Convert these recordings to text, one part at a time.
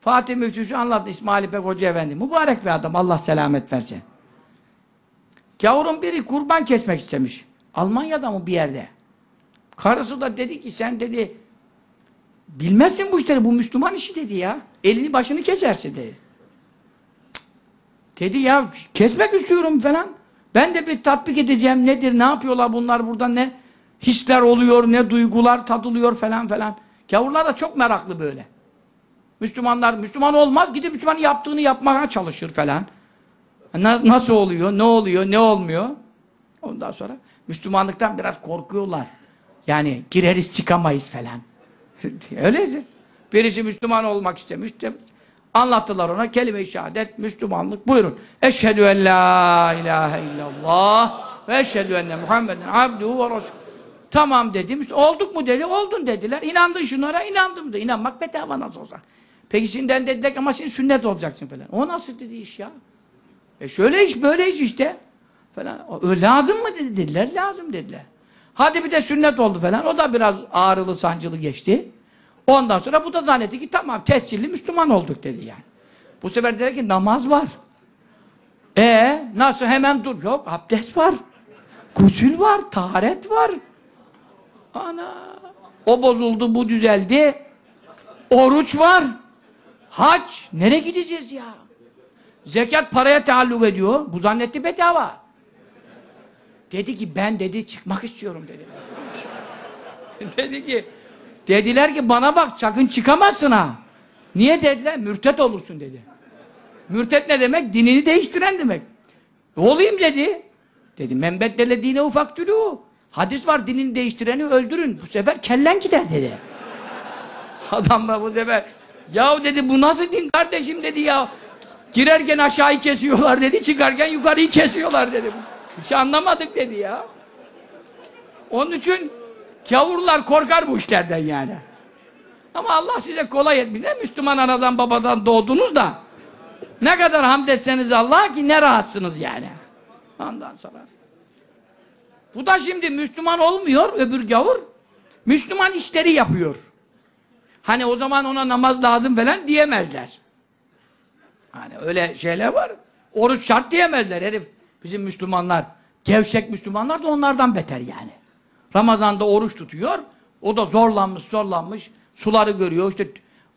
Fatih Müftüsü anlattı İsmail İpek Hoca Efendi. Mübarek bir adam. Allah selamet versin. Gavurun biri kurban kesmek istemiş. Almanya'da mı bir yerde? Karısı da dedi ki sen dedi bilmezsin bu işleri bu Müslüman işi dedi ya. Elini başını kesersin dedi. Dedi ya kesmek istiyorum falan. Ben de bir tatbik edeceğim nedir ne yapıyorlar bunlar burada ne hisler oluyor ne duygular tadılıyor falan falan. Gavurlar da çok meraklı böyle. Müslümanlar Müslüman olmaz gidip Müslümanın yaptığını yapmaya çalışır falan. Na- nasıl oluyor ne oluyor ne olmuyor. Ondan sonra Müslümanlıktan biraz korkuyorlar. Yani gireriz çıkamayız falan. Öyleyse. Birisi Müslüman olmak istemiş. Anlattılar ona kelime-i şehadet, Müslümanlık. Buyurun. Eşhedü en la ilahe illallah ve eşhedü enne Muhammeden abduhu ve resul. Tamam dedim. İşte olduk mu dedi. Oldun dediler. İnandın şunlara. inandım da. İnanmak bedava nasıl olsa. Peki şimdiden dediler ama şimdi sünnet olacaksın falan. O nasıl dedi iş ya? E şöyle iş böyle iş işte. Falan. Ö, lazım mı dedi, dediler. Lazım dediler. Hadi bir de sünnet oldu falan. O da biraz ağrılı sancılı geçti. Ondan sonra bu da zannetti ki tamam tescilli Müslüman olduk dedi yani. Bu sefer dedi ki namaz var. E nasıl hemen dur? Yok abdest var. Gusül var, taharet var. Ana. O bozuldu, bu düzeldi. Oruç var. Hac. Nereye gideceğiz ya? Zekat paraya taalluk ediyor. Bu zannetti bedava. Dedi ki ben dedi çıkmak istiyorum dedi. dedi ki dediler ki bana bak sakın çıkamazsın ha. Niye dediler? Mürtet olursun dedi. Mürtet ne demek? Dinini değiştiren demek. Olayım dedi. Dedi men beddele dine ufaktülü. Hadis var dinini değiştireni öldürün. Bu sefer kellen gider dedi. Adam da bu sefer yahu dedi bu nasıl din kardeşim dedi ya. Girerken aşağıyı kesiyorlar dedi, çıkarken yukarıyı kesiyorlar dedi. Hiç anlamadık dedi ya. Onun için gavurlar korkar bu işlerden yani. Ama Allah size kolay etmiş. Ne Müslüman anadan babadan doğdunuz da ne kadar hamd etseniz Allah ki ne rahatsınız yani. Ondan sonra. Bu da şimdi Müslüman olmuyor öbür gavur. Müslüman işleri yapıyor. Hani o zaman ona namaz lazım falan diyemezler. Hani öyle şeyler var. Oruç şart diyemezler herif. Bizim Müslümanlar, gevşek Müslümanlar da onlardan beter yani. Ramazan'da oruç tutuyor. O da zorlanmış, zorlanmış. Suları görüyor. işte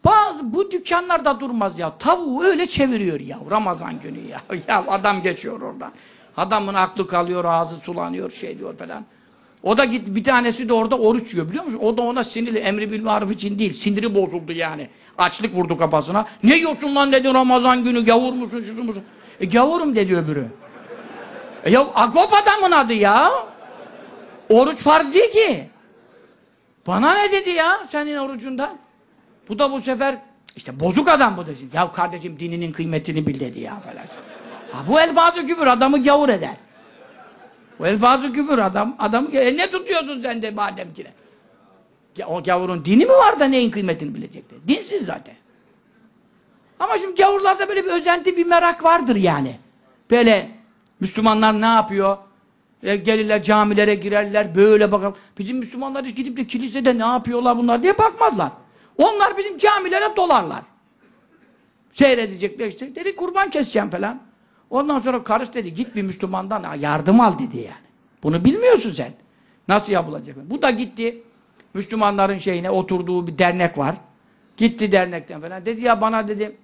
bazı bu dükkanlarda durmaz ya. Tavuğu öyle çeviriyor ya Ramazan günü ya. Ya adam geçiyor oradan. Adamın aklı kalıyor, ağzı sulanıyor, şey diyor falan. O da git bir tanesi de orada oruç yiyor biliyor musun? O da ona sinirli. Emri bil maruf için değil. Siniri bozuldu yani. Açlık vurdu kafasına. Ne yiyorsun lan dedi Ramazan günü. Gavur musun, şusu musun? E gavurum dedi öbürü. E ya Agop adamın adı ya. Oruç farz değil ki. Bana ne dedi ya senin orucundan? Bu da bu sefer işte bozuk adam bu dedi. Ya kardeşim dininin kıymetini bil dedi ya falan. Ha, bu elfazı küfür adamı gavur eder. Bu elfazı küfür adam. adam e ne tutuyorsun sen de madem ki ne? Ya, o gavurun dini mi var da neyin kıymetini bilecekler? Dinsiz zaten. Ama şimdi gavurlarda böyle bir özenti, bir merak vardır yani. Böyle Müslümanlar ne yapıyor? E, gelirler camilere girerler, böyle bakalım. Bizim Müslümanlar hiç gidip de kilisede ne yapıyorlar bunlar diye bakmazlar. Onlar bizim camilere dolarlar. Seyredecekler işte. Dedi kurban keseceğim falan. Ondan sonra karısı dedi git bir Müslümandan yardım al dedi yani. Bunu bilmiyorsun sen. Nasıl yapılacak? Bu da gitti. Müslümanların şeyine oturduğu bir dernek var. Gitti dernekten falan. Dedi ya bana dedi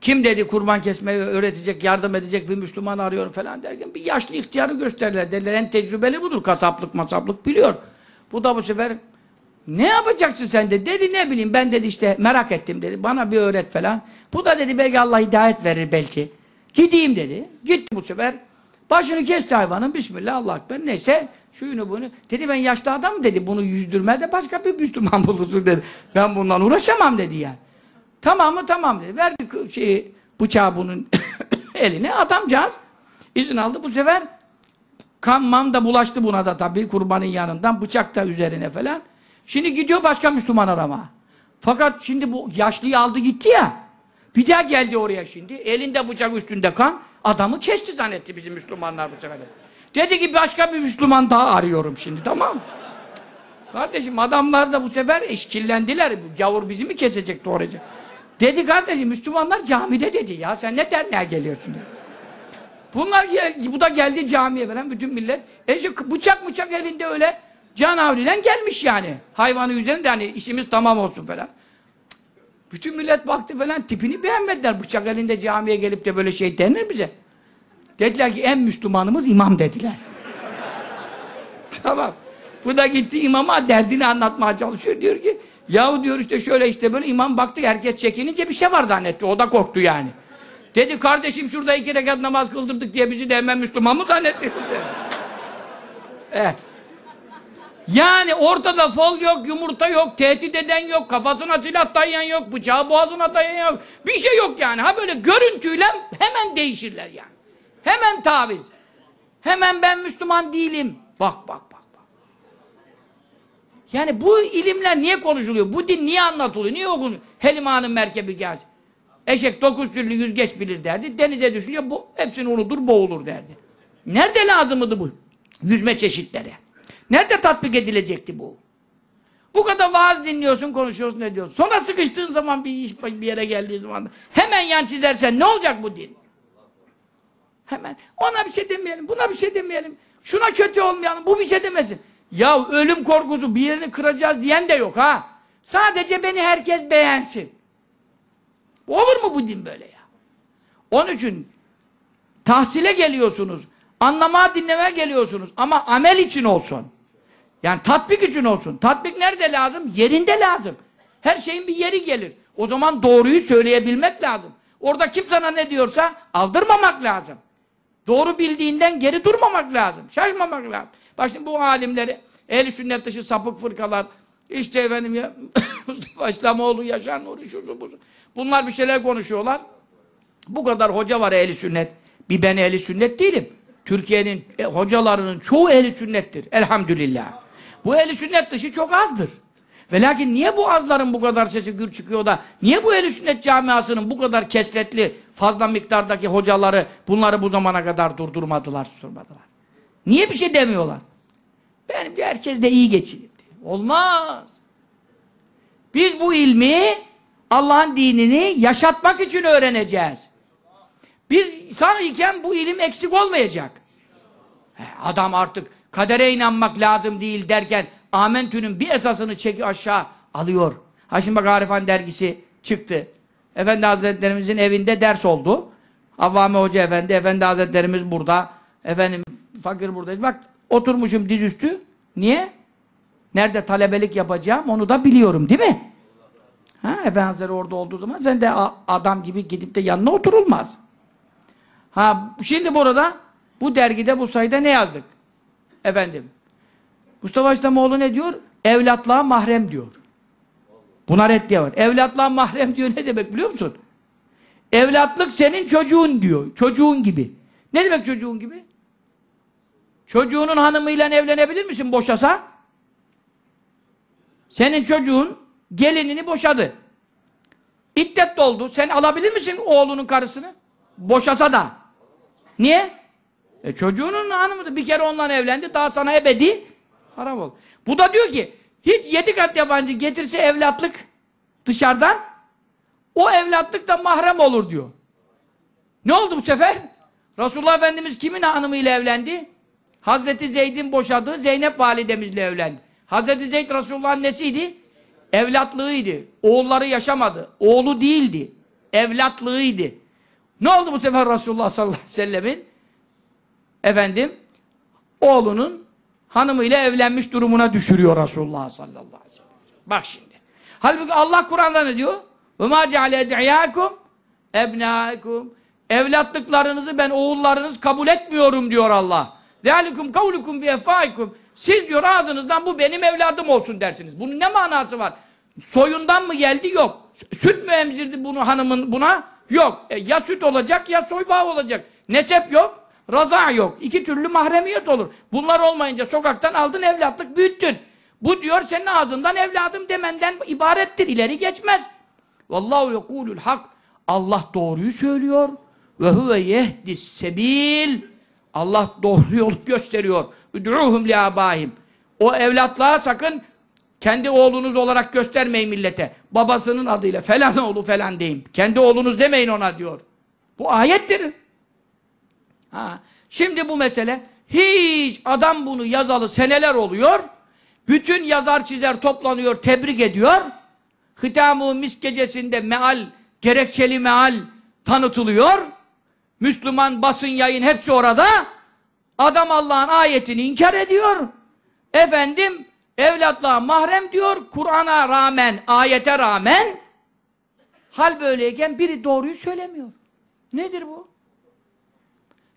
kim dedi kurban kesmeyi öğretecek, yardım edecek bir Müslüman arıyorum falan derken bir yaşlı ihtiyarı gösterdiler. Dediler en tecrübeli budur. Kasaplık masaplık biliyor. Bu da bu sefer ne yapacaksın sen de? Dedi ne bileyim ben dedi işte merak ettim dedi. Bana bir öğret falan. Bu da dedi belki Allah hidayet verir belki. Gideyim dedi. Gitti bu sefer. Başını kesti hayvanın. Bismillah Allah ekber. Neyse şuyunu bunu. Dedi ben yaşlı adam dedi. Bunu yüzdürme de başka bir Müslüman bulursun dedi. Ben bundan uğraşamam dedi yani. Tamam mı? Tamam dedi. Verdi şeyi, bıçağı bunun eline. Adamcağız izin aldı. Bu sefer kan man da bulaştı buna da tabii kurbanın yanından. Bıçak da üzerine falan. Şimdi gidiyor başka Müslüman arama. Fakat şimdi bu yaşlıyı aldı gitti ya. Bir daha geldi oraya şimdi. Elinde bıçak üstünde kan. Adamı kesti zannetti bizim Müslümanlar bu sefer. Dedi ki başka bir Müslüman daha arıyorum şimdi tamam? Kardeşim adamlar da bu sefer eşkillendiler. Bu gavur bizi mi kesecek doğrayacak? Dedi kardeşim Müslümanlar camide dedi ya sen ne derneğe geliyorsun dedi. Bunlar gel, bu da geldi camiye veren bütün millet. E işte bıçak bıçak elinde öyle canavriyle gelmiş yani. Hayvanı üzerinde hani işimiz tamam olsun falan. Bütün millet baktı falan tipini beğenmediler. Bıçak elinde camiye gelip de böyle şey denir bize. Dediler ki en Müslümanımız imam dediler. tamam. Bu da gitti imama derdini anlatmaya çalışıyor. Diyor ki yahu diyor işte şöyle işte böyle imam baktı herkes çekinince bir şey var zannetti. O da korktu yani. Dedi kardeşim şurada iki rekat namaz kıldırdık diye bizi de hemen Müslüman mı zannetti? evet. Yani ortada fol yok, yumurta yok, tehdit eden yok, kafasına silah dayayan yok, bıçağı boğazına dayayan yok. Bir şey yok yani. Ha böyle görüntüyle hemen değişirler yani. Hemen taviz. Hemen ben Müslüman değilim. Bak bak bak. bak. Yani bu ilimler niye konuşuluyor? Bu din niye anlatılıyor? Niye okunuyor? Helimanın merkebi gelsin. Eşek dokuz türlü yüzgeç bilir derdi. Denize düşünce bu, hepsini unutur boğulur derdi. Nerede lazımdı bu yüzme çeşitleri? Nerede tatbik edilecekti bu? Bu kadar vaaz dinliyorsun, konuşuyorsun, ne diyorsun? Sonra sıkıştığın zaman bir iş bir yere geldiği zaman hemen yan çizersen ne olacak bu din? Hemen ona bir şey demeyelim, buna bir şey demeyelim. Şuna kötü olmayalım, bu bir şey demesin. Ya ölüm korkusu bir yerini kıracağız diyen de yok ha. Sadece beni herkes beğensin. Olur mu bu din böyle ya? Onun için tahsile geliyorsunuz. Anlamaya dinlemeye geliyorsunuz. Ama amel için olsun. Yani tatbik için olsun. Tatbik nerede lazım? Yerinde lazım. Her şeyin bir yeri gelir. O zaman doğruyu söyleyebilmek lazım. Orada kim sana ne diyorsa aldırmamak lazım. Doğru bildiğinden geri durmamak lazım. Şaşmamak lazım. Bak şimdi bu alimleri, ehl sünnet dışı sapık fırkalar, işte efendim ya Mustafa İslamoğlu, Yaşar Nuri, şusu busu. Bunlar bir şeyler konuşuyorlar. Bu kadar hoca var ehli sünnet. Bir ben ehli sünnet değilim. Türkiye'nin e, hocalarının çoğu ehli sünnettir. Elhamdülillah. Bu ehli sünnet dışı çok azdır. Ve lakin niye bu azların bu kadar sesi gür çıkıyor da niye bu ehli sünnet camiasının bu kadar kesretli fazla miktardaki hocaları bunları bu zamana kadar durdurmadılar, susturmadılar? Niye bir şey demiyorlar? Benim herkes de iyi geçineyim diyor. Olmaz. Biz bu ilmi Allah'ın dinini yaşatmak için öğreneceğiz. Biz sağ iken bu ilim eksik olmayacak. Adam artık kadere inanmak lazım değil derken Amentü'nün bir esasını çeki aşağı alıyor. Ha şimdi bak Arifan dergisi çıktı. Efendi Hazretlerimizin evinde ders oldu. Avvame Hoca Efendi, Efendi Hazretlerimiz burada. Efendim fakir buradayız. Bak oturmuşum dizüstü. Niye? Nerede talebelik yapacağım onu da biliyorum değil mi? Ha, Efendi Hazretleri orada olduğu zaman sen de adam gibi gidip de yanına oturulmaz. Ha şimdi burada bu dergide bu sayıda ne yazdık? Efendim. Mustafa İslamoğlu ne diyor? Evlatlığa mahrem diyor. Buna reddiye var. Evlatlığa mahrem diyor ne demek biliyor musun? Evlatlık senin çocuğun diyor. Çocuğun gibi. Ne demek çocuğun gibi? Çocuğunun hanımıyla evlenebilir misin boşasa? Senin çocuğun gelinini boşadı. İddet doldu. Sen alabilir misin oğlunun karısını? Boşasa da. Niye? E çocuğunun hanımı bir kere onunla evlendi. Daha sana ebedi haram oldu. Bu da diyor ki hiç yedi kat yabancı getirse evlatlık dışarıdan o evlatlık da mahrem olur diyor. Ne oldu bu sefer? Resulullah Efendimiz kimin hanımıyla evlendi? Hazreti Zeyd'in boşadığı Zeynep validemizle evlendi. Hazreti Zeyd Resulullah'ın nesiydi? Evlatlığıydı. Oğulları yaşamadı. Oğlu değildi. Evlatlığıydı. Ne oldu bu sefer Resulullah sallallahu aleyhi ve sellemin? efendim oğlunun hanımıyla evlenmiş durumuna düşürüyor Resulullah sallallahu aleyhi ve sellem. Bak şimdi. Halbuki Allah Kur'an'da ne diyor? Ve ma ceale ediyakum ebnâikum evlatlıklarınızı ben oğullarınız kabul etmiyorum diyor Allah. Zalikum kavlukum bi efaikum. Siz diyor ağzınızdan bu benim evladım olsun dersiniz. Bunun ne manası var? Soyundan mı geldi? Yok. Süt mü emzirdi bunu hanımın buna? Yok. E, ya süt olacak ya soy bağı olacak. Nesep yok. Raza yok. İki türlü mahremiyet olur. Bunlar olmayınca sokaktan aldın evlatlık büyüttün. Bu diyor senin ağzından evladım demenden ibarettir. İleri geçmez. Vallahu yekulul hak. Allah doğruyu söylüyor. Ve huve yehdis sebil. Allah doğru yolu gösteriyor. Üd'uhum li abahim. O evlatlığa sakın Kendi oğlunuz olarak göstermeyin millete. Babasının adıyla falan oğlu falan deyin. Kendi oğlunuz demeyin ona diyor. Bu ayettir. Ha. Şimdi bu mesele hiç adam bunu yazalı seneler oluyor. Bütün yazar çizer toplanıyor, tebrik ediyor. Hıtam-ı Misk gecesinde meal, gerekçeli meal tanıtılıyor. Müslüman basın yayın hepsi orada. Adam Allah'ın ayetini inkar ediyor. Efendim evlatlığa mahrem diyor. Kur'an'a rağmen, ayete rağmen hal böyleyken biri doğruyu söylemiyor. Nedir bu?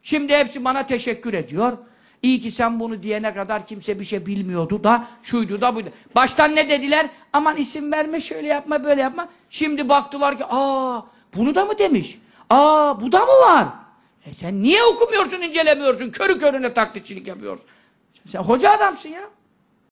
Şimdi hepsi bana teşekkür ediyor. İyi ki sen bunu diyene kadar kimse bir şey bilmiyordu da şuydu da buydu. Baştan ne dediler? Aman isim verme şöyle yapma böyle yapma. Şimdi baktılar ki aa bunu da mı demiş? Aa bu da mı var? E sen niye okumuyorsun incelemiyorsun? Körü körüne taklitçilik yapıyorsun. Sen hoca adamsın ya.